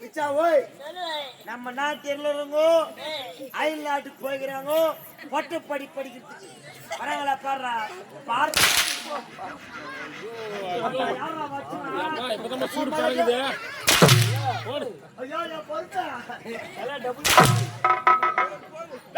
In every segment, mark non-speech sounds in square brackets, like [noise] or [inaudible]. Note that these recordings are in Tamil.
இச்சா ஓய். நம்ம நாட்டு எல்லாருங்க அயல் நாட்டுக்கு போய்க்கிறாங்க பட்டப்படி படிக்கிறதுக்கு. வராங்களா பாடுறா. பாரு யாரா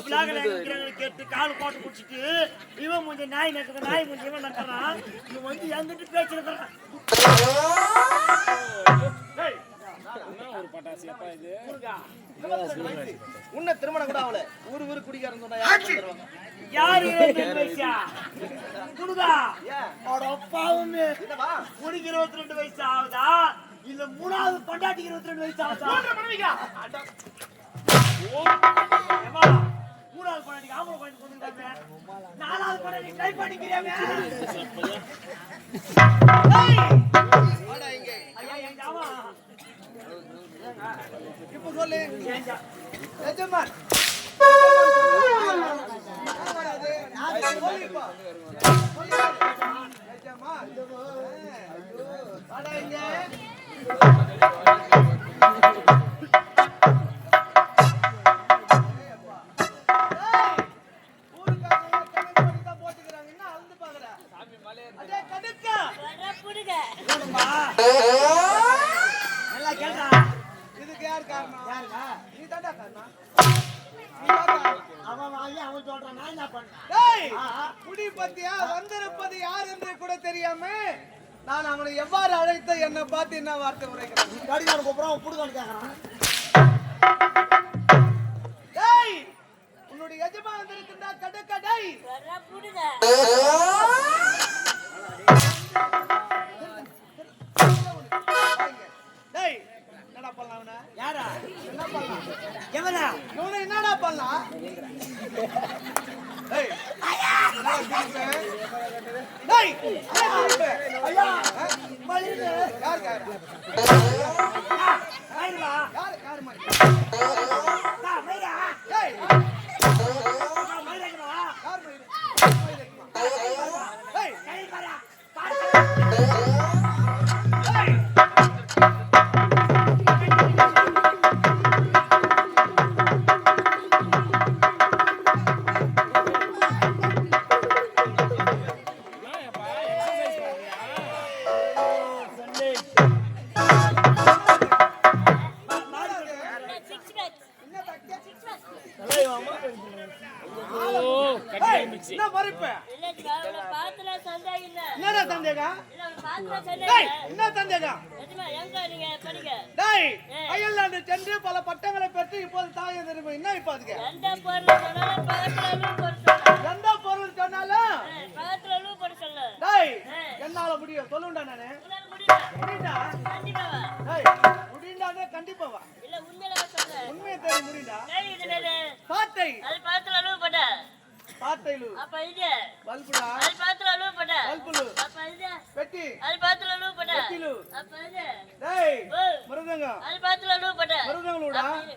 கேட்டு கால் போட்டு குடிச்சிட்டு இவன் மூஞ்சி நாய் நக்குது நாய் மூஞ்சி இவன் இவன் வந்து எங்கிட்ட பேச்சுருக்கிறான் என்ன ஒரு பட்டாசு அப்பா இது? உன்ன திருமணம் கூட ஆகல. ஊரு ஊரு குடிக்காரன் சொன்னா யாரு [laughs] குடுதா அப்பாவுமே குடிக்கு இருபத்தி ரெண்டு வயசு? ஆகுதா? இல்ல மூணாவது பண்டாட்டிக்கு இருபத்தி ரெண்டு வயசு ஆகுதா? மூணாவது ஆம்பளை நாலாவது ட்ரை ஆமா இப்ப சொல்லு. எஜமான். குடி பத்தியா வந்திருப்பது யார் என்று கூட தெரியாம நான் அவனை எவ்வாறு அழைத்து என்னை பார்த்து என்ன வார்த்தை உரைக்கிறேன்? கடிகாரம் கூப்பிடுறான் புடுகான்னு கேட்கறான் டேய் உன்னுடைய எஜமா வந்திருக்கின்றா கடுக்கடை டேய் என்னடா பண்ணலாம் அவனை? யாரா? என்ன பண்ணலாம்? எவனா? இவனை என்னடா பண்ணலாம்? டேய் யார் கார் யார்? மாதிரி இப்போது தாயை திரும்ப என்ன இப்ப அதுக்கு? எந்த பொருள் சொன்னாலும் என்னால முடியும்? சொல்லுண்டா நானு. முடியுண்டா? டேய் முடியுண்டானே கண்டிப்பா வா. உண்மையை தெரியும் முடியுண்டா? பாட்டை. பாட்டைலு பல்புடா. பல்புலு பெட்டி. பெட்டிலு டேய் மிருதங்கம் மிருதங்களோடா டேய் இது சாம்பாரா சக்கியா போடு போடு பூவை காட்டி அது பக்கத்துல ரூம் போட சொல்றானே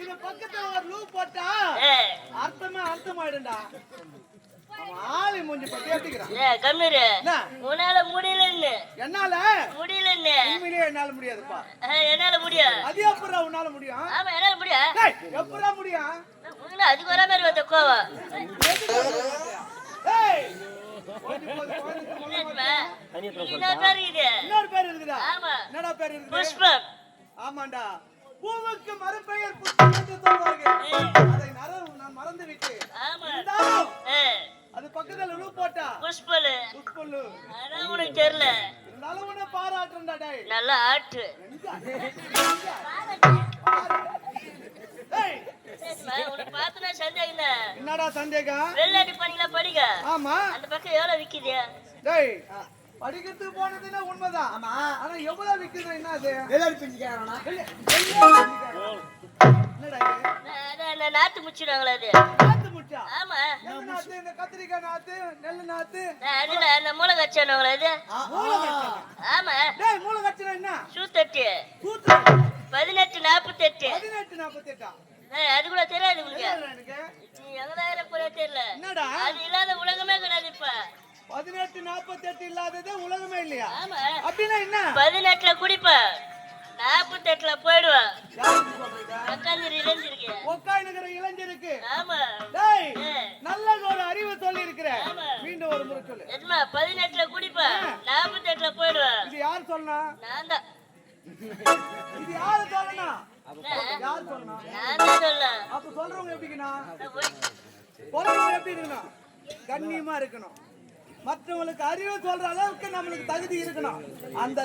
இது பக்கத்துல ஒரு லூப் போட்டா அர்த்தமா அர்த்தமாயிடும்டா. ஆளு மூஞ்சி பத்தி ஏத்திக்கிறான். கம்மிரு. என்ன? உன்னால முடியலன்னு. என்னால? முடியலன்னு. உண்மையிலேயே என்னால முடியாதுப்பா. என்னால முடியும் அது எப்படா உன்னால முடியும்? ஆமா என்னால முடியும் டேய் எப்படா முடியும் உங்களை அதுக்கு வர மாதிரி வந்த கோவம்? இன்னொரு பேர் இருக்குது. இன்னொரு பேர் இருக்குதா? ஆமா. என்னடா பேர் இருக்குது? புஷ்பம். ஆமாண்டா. பூவுக்கு மறுபெயர் புஷ்பம் என்று சொல்வார்கள். அதை நர- நான் மறந்து ஆ, அது பக்கத்துல லூ போட்டா. புஷ்பலு. புஷ்பல்லு அதான் உனக்கு தெரியல. இருந்தாலும் உன்னை பாராட்டுறா டேய். நல்லா தான் என்னடா சந்தேகம்? வெள்ளாட்டி பண்ணீங்களா படிக்க. ஆமா. அந்த பக்கம் எவ்வளவு விக்குது? டேய் படிக்கிறதுக்கு போனதுன்னா உண்மைதான். ஆமா. ஆனா எவ்வளவு விக்குது என்ன அது? அதான் அந்த நாத்து முச்சிடுவாங்களா அது? நாத்து ஆமா. நாத்து? இந்த கத்திரிக்காய் நாத்து நெல்லு நாத்து? அதுல அந்த மூளை கச்சானவங்களா அது மூளை ஆமா. டேய் மூளை கட்டணம் என்ன? சூத்தட்டு. கூத்து பதினெட்டு நாற்பத்தெட்டு. பதினெட்டு நாற்பத்தெட்டா? அது கூட தெரியாது உங்களுக்கு. எங்கதான் கூட தெரியல. என்னடா? அது இல்லாத உலகமே கிடையாது இப்ப. பதினெட்டு நாற்பத்தெட்டு இல்லாதது உலகமே இல்லையா? ஆமா. அப்படின்னா என்ன? பதினெட்டுல குடிப்ப நாற்பத்தெட்டுல போயிடுவ யாருக்கு சொல்றீங்க உட்காந்து இளைஞ்சிருக்கு உக்காய் நகர இளைஞருக்கு ஆமா நல்ல ஒரு அறிவு சொல்லி இருக்கிற ஆமா. மீண்டும் ஒரு முறை சொல்லு. பதினெட்டுல குடிப்ப நாற்பத்தெட்டுல போயிடுவ இது யார் சொல்லணும் நான் தான் இது யாரு சொல்லணும் நான் யார் சொல்லணும் நான் சொல்ல அப்ப சொல்றவங்க எப்படிங்கண்ணா? சொல்றவங்க எப்படி இருக்கணும் கண்ணியமா இருக்கணும். மற்றவங்களுக்கு அறிவு சொல்ற அளவுக்கு நம்மளுக்கு தகுதி இருக்கணும். அந்த!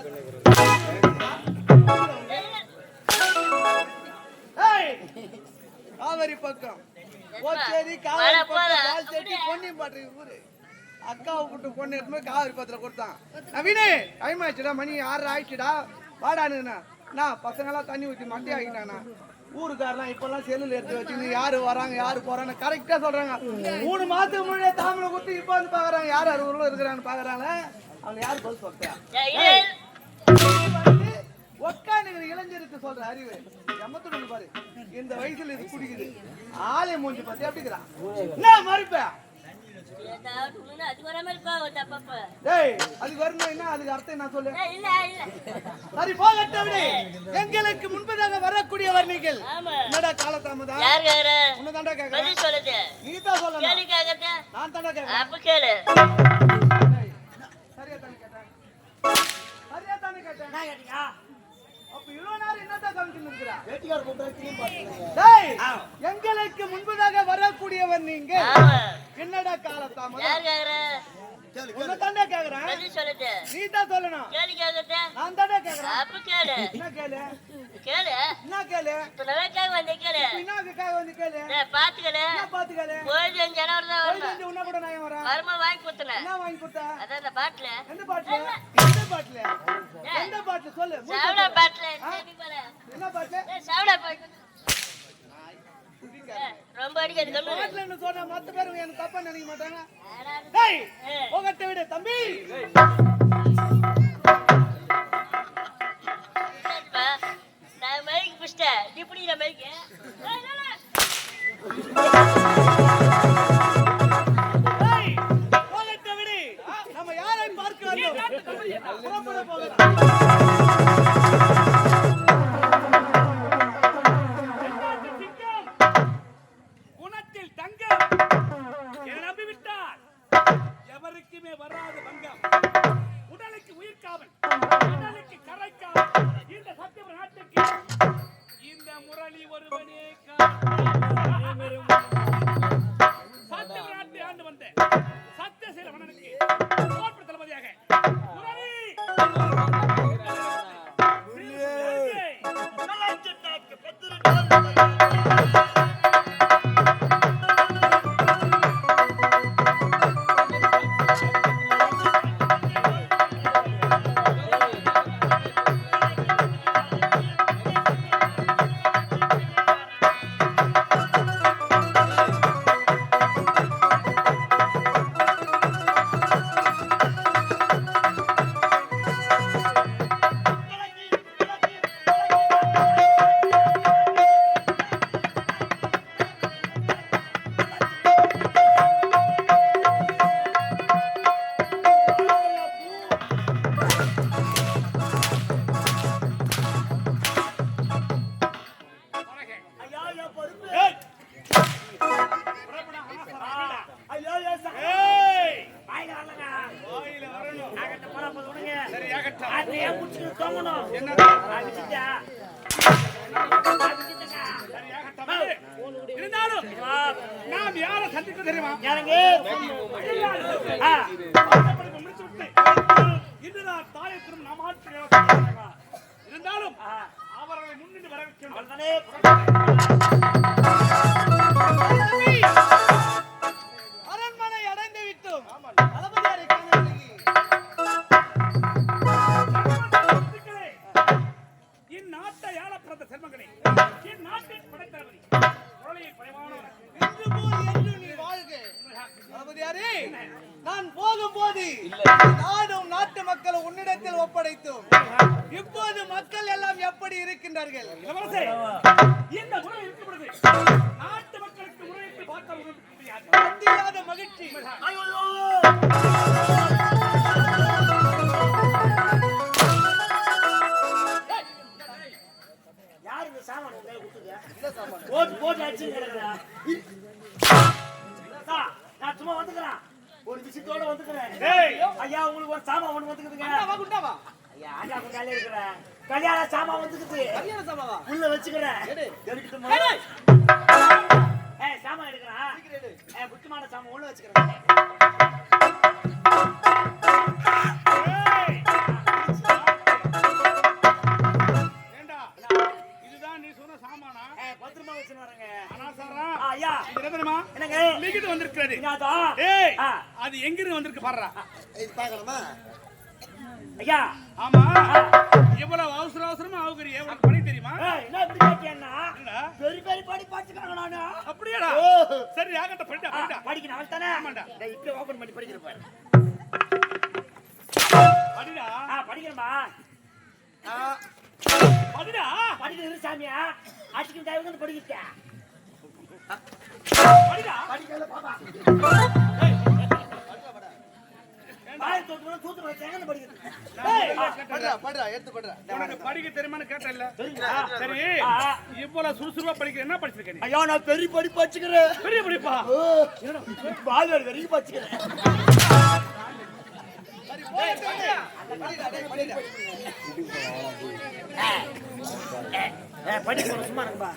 காவேரி பக்கம். போச்சேரி காவேரி. பக்கம். பால்செட்டி பொன்னியம்பாட்டு ஊரு. அக்காவை விட்டு பொண்ணு எடுத்து காவேரி பத்திர கொடுத்தான். நவீனு டைம் ஆயிடுச்சுடா மணி ஆறு ஆயிடுச்சுடா. வாடானுண்ணா நான் பசங்கெல்லாம் தண்ணி ஊற்றி மண்டி ஆகிட்டாண்ணா ஊருக்காரெல்லாம் இப்பெல்லாம் செல்லுல எடுத்து வச்சுன்னு யாரு வராங்க யாரு போறாங்க கரெக்டா சொல்றாங்க. மூணு மாசத்துக்கு முன்னாடியே தாமரை குத்தி இப்போ வந்து பாக்குறாங்க. யார் யார் ஊர்ல இருக்கிறான்னு பாக்குறாங்க. அவங்க யார் பதில் சொல்றா உட்காந்துக்கிற இளைஞருக்கு சொல்ற அறிவு. எம்மத்துடன் பாரு இந்த வயசுல இது குடிக்குது. ஆலய மூஞ்சி பார்த்து எப்படி இருக்கிறான் என்ன அது வரணும் என்ன? அதுக்கு அர்த்தம் என்ன சொல்லு? ஏய், இல்ல இல்ல. சரி போகட்டும் விடு. எங்களுக்கு முன்பதாக வரக்கூடியவர் நீங்கள். ஆமா. என்னடா காலதாமதா யார் கேக்குற? உன்னை தாண்டா கேக்குறேன் சொல்லுது. நீ தான் சொல்லணும். நான் தாண்டா கேக்குறேன். அப்ப கேளு. சரியா தானே கேட்டேன். சரியா தானே கேட்டேன். என்ன கேட்டீங்க? எங்களுக்கு முன்பதாக வரக்கூடியவர் நீங்க. என்னடா காலதாமதம் யார் கேக்குற? உன்னை தாண்டா கேக்குறேன். பதில் சொல்லுது நீ தான் சொல்லணும் நான் தாண்டா கேக்குறேன். அப்ப கேளு. என்ன கேளு? கேளு. என்ன கேளு? கேட்க வந்த கேளு? பின்னாக்காக வந்து கேளு. டேய், பாத்துக்கல. என்ன பாத்து கேளு போயிட்டு அஞ்சு தான் வரணும். செஞ்சு உன்ன கூட நான் வரேன்? வரும்போது வாங்கி கொடுத்தனேன் என்ன வாங்கி கொடுத்த? அதான் பாட்டில. எந்த பாட்டில்? எந்த பாட்டில்? எந்த பாட்டில் சொல்லு? சாவடா பாட்டில். பாட்டில என்ன பாட்டில் ஏய், சாவடா பாட்டில் ஏய், ரொம்ப அடிக்காது கம்மி பாட்டில்னு சொன்னா மத்த பேருங்க எனக்கு தப்பா நினைக்க மாட்டாங்க. டேய். போகட்ட விடு தம்பி. நான் பிடிச்சிட்டேன். மைக்கு புறப்பட போகலாம். அது ஏன் குடிச்சு தோங்கணும். இருந்தாலும் நாம் யாரை சந்திக்க தெரியுமா? இன்று நான் தாயத்திலும் நாம் ஆட்சி இருந்தாலும் அவர்களை முன்னிட்டு வர தளபதியாரே நான் போகும்போது நாடும் நாட்டு மக்கள் உன்னிடத்தில் ஒப்படைத்தோம். இப்போது மக்கள் எல்லாம் எப்படி இருக்கின்றார்கள்? இந்த முறை நாட்டு மக்களுக்கு முறையிட்டு மகிழ்ச்சி. ஐயோ! யாரு இந்த சாமான்? போட்டு போட்டு நான் சும்மா வந்துக்கிறேன். ஒரு விஷயத்தோட வந்துக்கிறேன். ஐயா உங்களுக்கு ஒரு சாமான் ஒண்ணு வந்துக்குதுங்க. ஐயா ஆண்டா இருக்கிறேன் கல்யாண சாமான் வந்துக்குது. கல்யாண சமாவா? உள்ள வச்சுக்கிறேன். எடுக்கட்டுமா? ஏய் சாமான் எடுக்கிறேன் முக்கியமான சாமான் உள்ள வச்சுக்கிறேன். அது எங்கிருந்து வந்திருக்கு பாருடா. ஐயா ஆமா. இவ்வளவு அவசர அவசரமா ஆகுறீ எவ்வளவு பணி தெரியுமா? என்ன இப்படி கேட்டியன்னா? பெரிய பெரிய படி படிச்சுக்கிறாங்க நானு. அப்படியாடா. சரி ஆகட்ட படிடா படிடா படிக்கணும் அவள் தானே? ஆமாண்டா. டேய், இப்படி ஓபன் பண்ணி படிக்கிற பாரு. படிடா. ஆ படிக்கிறேன்பா படிடா. படிக்கிறது சாமியா. டைம் வந்து படிக்கிட்டேன் படிடா. படிக்கல பாப்பா. படுறா படுறா எடுத்து படுறா. உனக்கு படிக்க தெரியுமான்னு கேட்டல? சரி. இவ்வளவு சுறுசுறுப்பா படிக்கிற என்ன படிச்சிருக்க நீ? ஐயா நான் பெரிய படி படிச்சுக்கிறேன் பெரிய படிப்பா? பால்வாடி வரைக்கும் படிச்சுக்கிறேன் படிக்க சும்மா இருங்கப்பா.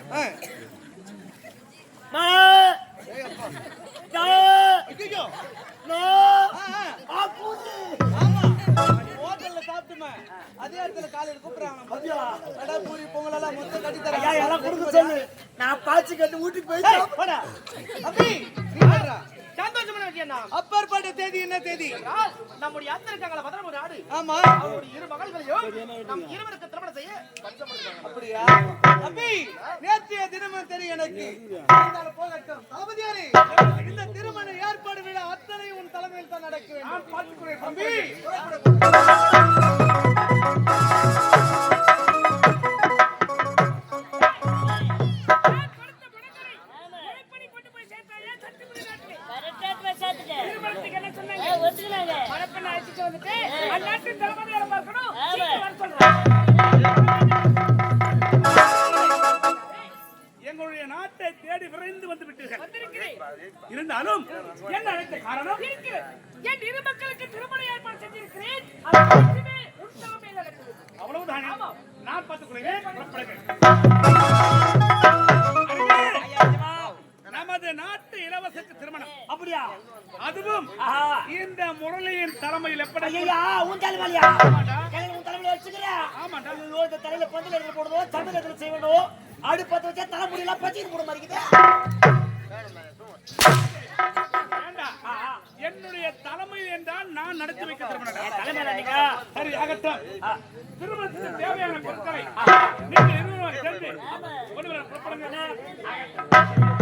அதே இடத்துல காலையில கூப்பிடுறாங்க பூரி பொங்கல் எல்லாம் மொத்தம் கட்டி தரேன் எல்லாம் கொடுக்க சொல்லு நான் பாய்ச்சி கட்டு வீட்டுக்கு போய் சந்தோஷமான விஷயம் தான். அப்பேற்பட்ட தேதி என்ன தேதி? நம்முடைய அத்தை இருக்காங்களா ஆடு. ஆமா. அவருடைய இரு மகள்களையும் நம் இருவருக்கு திருமணம் செய்ய பஞ்சப்படுத்தாங்க அப்படியா? அபி நேற்றைய தினமும் தெரியும் எனக்கு. இருந்தாலும் போகட்டும். தளபதியாரே இந்த திருமண ஏற்பாடு விழா அத்தனை உன் தலைமையில் தான் நடக்க வேண்டும். எங்களுடைய நாட்டை தேடி விரைந்து வந்து விட்டீர்கள். இருந்தாலும் என்ன அழைத்த காரணம்? என் இரு மக்களுக்கு திருமண ஏற்பாடு செஞ்சிருக்கிறேன். அவ்வளவுதானே? நான் பார்த்துக் கொள்கிறேன் புறப்படுங்கள். நமது நாட்டு இலவசக்கு திருமணம். அப்படியா? அதுவும் இந்த முரளியின் தலைமையில் எப்படி ஐயா உன் கையில உன் தலைவலியா வச்சுக்கிறேன் ஆமாண்டா இந்த தலையில பந்தல் எடுத்து போடணும் சமையல் எடுத்து செய்யணும்? அடுப்பத்த வச்சா தலைமுடி எல்லாம் பச்சிட்டு போட மாட்டேங்குது என்னுடைய தலைமையில் என்றால் நான் நடத்தி வைக்க திருமணம். தலைமையில சரி ஆகட்டும் திருமணத்துக்கு தேவையான பொருட்களை நீங்கள் இருவரும் சேர்ந்து வர புறப்படுங்க.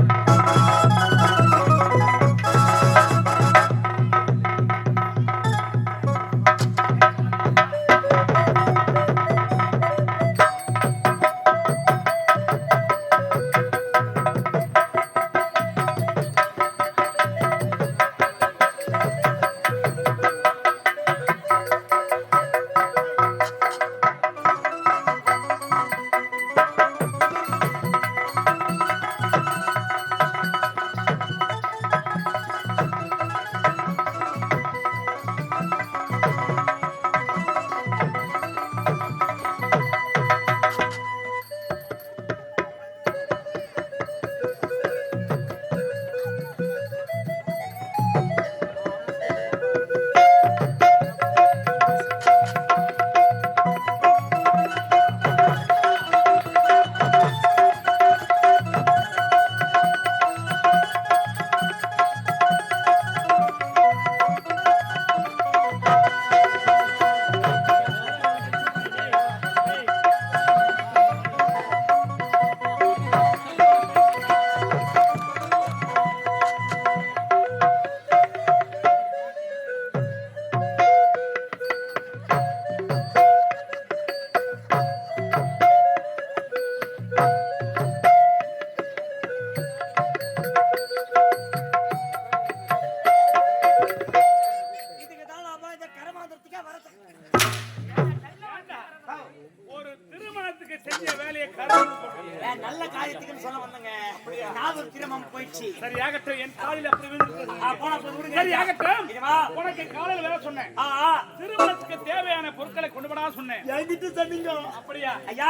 சொன்னீங்க. அப்படியா? ஐயா?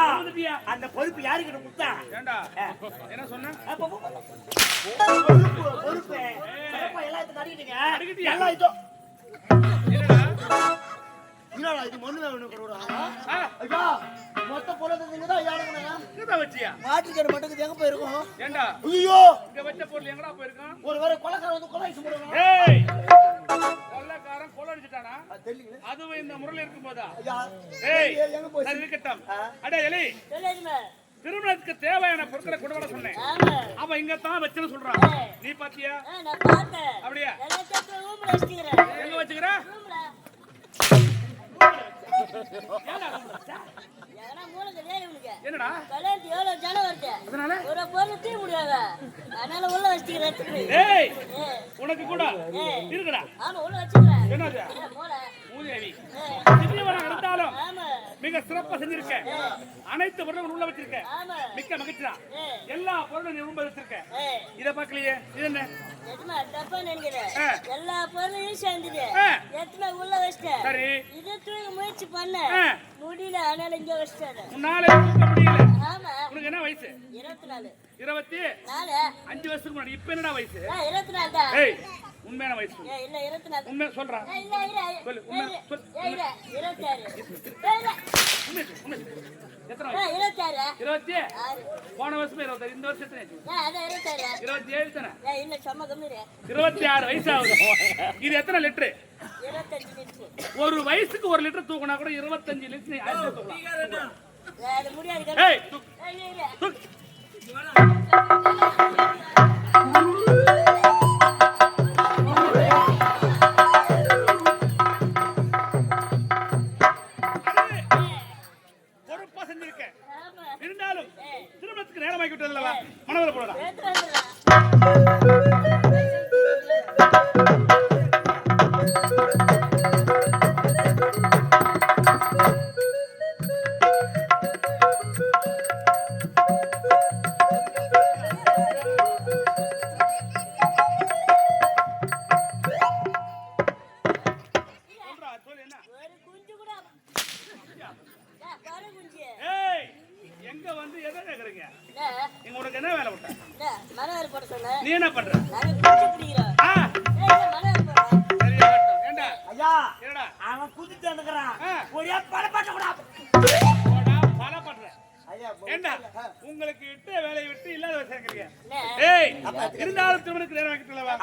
அந்த பொறுப்பு யாருக்கிட்ட கொடுத்தா? ஏண்டா? என்ன சொன்ன. பொறுப்பு பொறுப்பு. எல்லாத்தையும்? எல்லாம் இதோ என்னடா? இது மண்ணு வேணும் ஐயா மொத்த பொருள் தான் யாருங்க இங்கதான் வச்சியா? மாட்டுக்கடை மட்டும் எங்க போயிருக்கோம்? ஏண்டா? ஐயோ! இங்க வச்ச பொருள் எங்கடா போயிருக்கான் ஒரு வேற கொலைக்காரன் வந்து கொலை சுடுறான் ஏய்! கொள்ளக்காரன் கொள்ள அடிச்சுட்டானா? தெரியல. அதுவும் இந்த முறையில் இருக்கும் போதா ஏய் எங்க போய் சரி இருக்கட்டும். அடே எலி. சொல்லுமா திருமணத்துக்கு தேவையான பொருட்களை கொண்டு வர சொன்னேன். அவன் இங்க தான் வச்சுன்னு சொல்றான். நீ பாத்தியா? அப்படியா? எங்க வச்சுக்கிற ரூம்ல ஏன்டா? எதனா மூளை கிடையாது உனக்கு என்னடா? எவ்வளவு ஜனம் வருது? அதனால ஒரு பொருள் தீ முடியாத அதனால உள்ள வச்சுக்கிறேன் உனக்கு கூட. இருக்குடா ஆமா உள்ள வச்சுக்கிறேன். என்னது ஏ, இருந்தாலும் மிக சிறப்பா செஞ்சிருக்க. அனைத்து பொருளும் உள்ள வச்சிருக்க. ஆமா மிக்க மகிழ்ச்சியா எல்லா பொருளும் நீ ரொம்ப வச்சிருக்க. இத இது என்ன? தப்பா நினைக்கிறேன். எல்லா பொருளையும் சேர்ந்துது ஆ. எத்தனை உள்ள வச்சிட்டேன் சரி. இது தூக்க முயற்சி பண்ண. முடியல அதனால இங்க வச்சிட்டேன் உன்னால முடியல. ஆமா. உனக்கு என்ன வயசு? இருபத்தி நாலு. இருபத்தி நாலு. அஞ்சு வருஷத்துக்கு முன்னாடி. இப்ப என்னடா வயசு? இருபத்தி நாலு தான் உண்மையான வயசு. உண்மை சொல்றா. ஏ, இல்ல இரு, சொல்லு, உண்மை, இருபத்தி போன வருஷமே இருபத்தாறு இந்த வருஷம் இருபத்தி ஏழு தானே? இருபத்தி ஆறு வயசு ஆகுது இது எத்தனை லிட்டரு? ஒரு வயசுக்கு ஒரு லிட்டர் தூக்கினா கூட இருபத்தஞ்சு லிட்டர் தூக்கலாம் முடியாது உங்களுக்கு இட்ட வேலையை விட்டு இல்லாத சேர்க்கறீங்க ஏய் இருந்தாலும் திருமணத்துக்கு நேரம் வைக்கலவா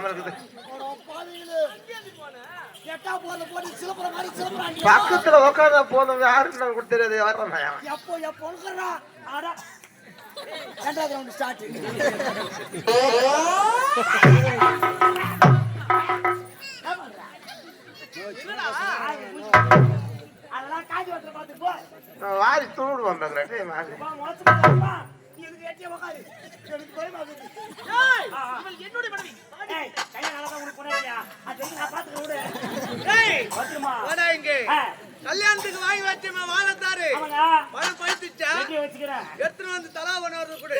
பண்ணிட்டு இருக்குது மாதிரி பக்கத்துல உட்காந்தா போதும். எப்போ எப்போ ரெண்டாவது ரவுண்ட் ஸ்டார்ட் அதெல்லாம் காஞ்சி பார்த்து போ. நான் வாரி. துணுடு வந்தேன் உக்காரு. எனக்கு பயமா என்னுடைய மனைவி கையை நல்லா தான் உனக்கு. அது நான் விடு. ஏய்? வாடா இங்க கல்யாணத்துக்கு வாங்கி வச்சேன் வாழத்தாரு. பணம் பழுத்துச்சா. எடுத்துன்னு வந்து தலா பண்ண கொடு